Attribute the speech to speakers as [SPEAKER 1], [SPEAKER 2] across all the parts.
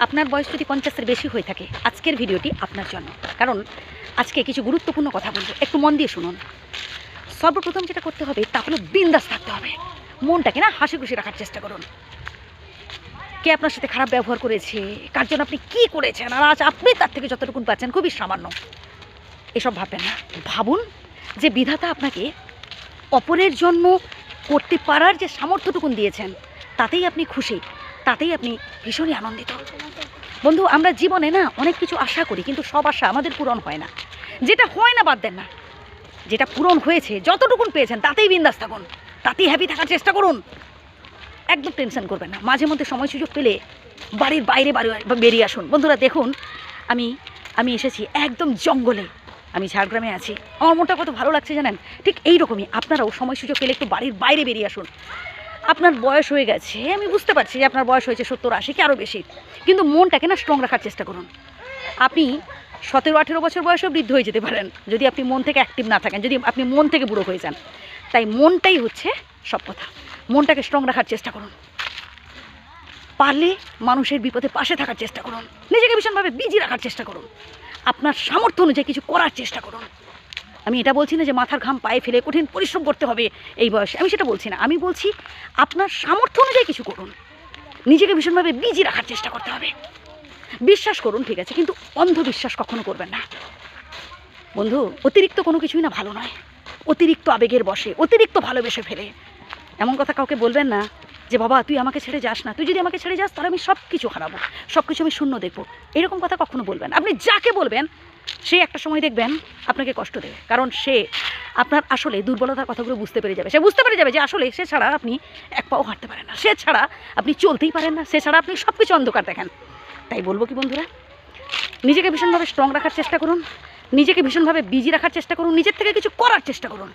[SPEAKER 1] আপনার বয়স যদি পঞ্চাশের বেশি হয়ে থাকে, আজকের ভিডিওটি আপনার জন্য। কারণ আজকে কিছু গুরুত্বপূর্ণ কথা বলব। একটু মন দিয়ে শুনুন। সর্বপ্রথম যেটা করতে হবে, তা হলো বিন্দাস থাকতে হবে। মনটাকে না হাসি খুশি রাখার চেষ্টা করুন। কে আপনার সাথে খারাপ ব্যবহার করেছে? কার জন্য আপনি কি করেছেন? আর আজ আপনি তার থেকে যতটুকুন পাচ্ছেন খুবই সামান্য। এসব ভাববেন না। ভাবুন যে বিধাতা আপনাকে অপরের জন্য করতে পারার যে সামর্থ্যটুকুন দিয়েছেন, তাতেই আপনি খুশি। তাতেই আপনি ভীষণই আনন্দিত। বন্ধু, আমরা জীবনে না অনেক কিছু আশা করি, কিন্তু সব আশা আমাদের পূরণ হয় না। যেটা হয় না, বাদ দেন না। যেটা পূরণ হয়েছে, যতটুকুন পেয়েছেন, তাতেই বিন্দাস থাকুন। তাতেই হ্যাপি থাকার চেষ্টা করুন। একদম টেনশন করবেন না। মাঝে মধ্যে সময় সুযোগ পেলে বাড়ির বাইরে বেরিয়ে আসুন। বন্ধুরা, দেখুন, আমি আমি এসেছি একদম জঙ্গলে। আমি ঝাড়গ্রামে আছি। আমার মনটা কত ভালো লাগছে জানেন? ঠিক এই রকমই আপনারাও সময় সুযোগ পেলে একটু বাড়ির বাইরে বেরিয়ে আসুন। আপনার বয়স হয়ে গেছে, আমি বুঝতে পারছি যে আপনার বয়স হয়েছে সত্তর আশি, কি আরও বেশি। কিন্তু মনটাকে না স্ট্রং রাখার চেষ্টা করুন। আপনি সতেরো, আঠেরো বছর বয়সেও বৃদ্ধ হয়ে যেতে পারেন, যদি আপনি মন থেকে অ্যাক্টিভ না থাকেন, যদি আপনি মন থেকে বুড়ো হয়ে যান। তাই মনটাই হচ্ছে সব কথা। মনটাকে স্ট্রং রাখার চেষ্টা করুন। পারলে মানুষের বিপদে পাশে থাকার চেষ্টা করুন। নিজেকে ভীষণভাবে বিজি রাখার চেষ্টা করুন। আপনার সামর্থ্য অনুযায়ী কিছু করার চেষ্টা করুন। আমি এটা বলছি না যে মাথার ঘাম পায়ে ফেলে কঠিন পরিশ্রম করতে হবে এই বয়সে। আমি সেটা বলছি না। আমি বলছি আপনার সামর্থ্য অনুযায়ী কিছু করুন। নিজেকে ভীষণভাবে বিজি রাখার চেষ্টা করতে হবে। বিশ্বাস করুন, ঠিক আছে, কিন্তু অন্ধবিশ্বাস কখনো করবেন না। বন্ধু, অতিরিক্ত কোনো কিছুই না ভালো নয়। অতিরিক্ত আবেগের বসে, অতিরিক্ত ভালোবেসে ফেলে। এমন কথা কাউকে বলবেন না যে, বাবা, তুই আমাকে ছেড়ে যাস না। তুই যদি আমাকে ছেড়ে যাস, তাহলে আমি সব কিছু হারাবো। সব কিছু আমি শূন্য দেখব। এরকম কথা কখনো বলবেন। আপনি যাকে বলবেন সে একটা সময় দেখবেন আপনাকে কষ্ট দেবে। কারণ সে আপনার আসলে দুর্বলতার কথাগুলো বুঝতে পেরে যাবে। সে বুঝতে পেরে যাবে যে আসলে সে ছাড়া আপনি এক পাও হাঁটতে পারেন না। সে ছাড়া আপনি চলতেই পারেন না। সে ছাড়া আপনি সব কিছু অন্ধকার দেখেন। তাই বলব কি বন্ধুরা? নিজেকে ভীষণভাবে স্ট্রং রাখার চেষ্টা করুন। নিজেকে ভীষণভাবে বিজি রাখার চেষ্টা করুন। নিজের থেকে কিছু করার চেষ্টা করুন।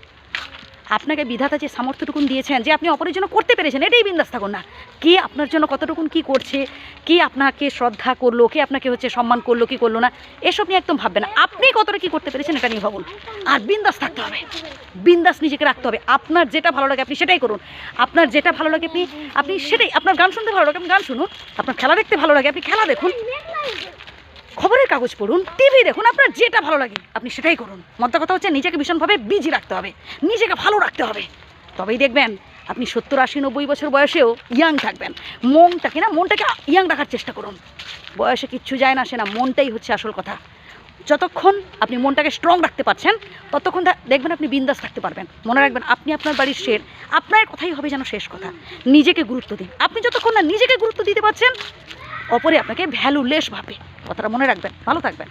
[SPEAKER 1] আপনাকে বিধাতা যে সামর্থ্যটুকুন দিয়েছেন, যে আপনি অপরের জন্য করতে পেরেছেন, এটাই বিন্দাস থাকুন না। কে আপনার জন্য কতটুকুন কি করছে, কে আপনাকে শ্রদ্ধা করল, কে আপনাকে হচ্ছে সম্মান করল, কি করল না, এসব নিয়ে একদম ভাববেন না। আপনি কতটা কি করতে পেরেছেন, এটা নিয়ে ভাবুন। আর বিন্দাস থাকতে হবে। বিন্দাস নিজেকে রাখতে হবে। আপনার যেটা ভালো লাগে, আপনি সেটাই করুন। আপনার যেটা ভালো লাগে, আপনি আপনি সেটাই, আপনার গান শুনতে ভালো লাগে, আপনি গান শুনুন। আপনার খেলা দেখতে ভালো লাগে, আপনি খেলা দেখুন। খবরের কাগজ পড়ুন, টিভি দেখুন, আপনার যেটা ভালো লাগে, আপনি সেটাই করুন। মধ্যে কথা হচ্ছে, নিজেকে ভীষণভাবে বিজি রাখতে হবে, নিজেকে ভালো রাখতে হবে। তবেই দেখবেন, আপনি সত্তর, আশি, নব্বই বছর বয়সেও ইয়াং থাকবেন। মনটাকে না, মনটাকে ইয়াং রাখার চেষ্টা করুন। বয়সে কিচ্ছু যায় না, সে না, মনটাই হচ্ছে আসল কথা। যতক্ষণ আপনি মনটাকে স্ট্রং রাখতে পারছেন, ততক্ষণ দেখবেন আপনি বিন্দাস থাকতে পারবেন। মনে রাখবেন, আপনি আপনার বাড়ির শের, আপনার কথাই হবে যেন শেষ কথা। নিজেকে গুরুত্ব দিন। আপনি যতক্ষণ না নিজেকে গুরুত্ব দিতে পারছেন অপরে আপনাকে ভ্যালুলেস ভাবে। কথাটা মনে রাখবেন ভালো থাকবেন।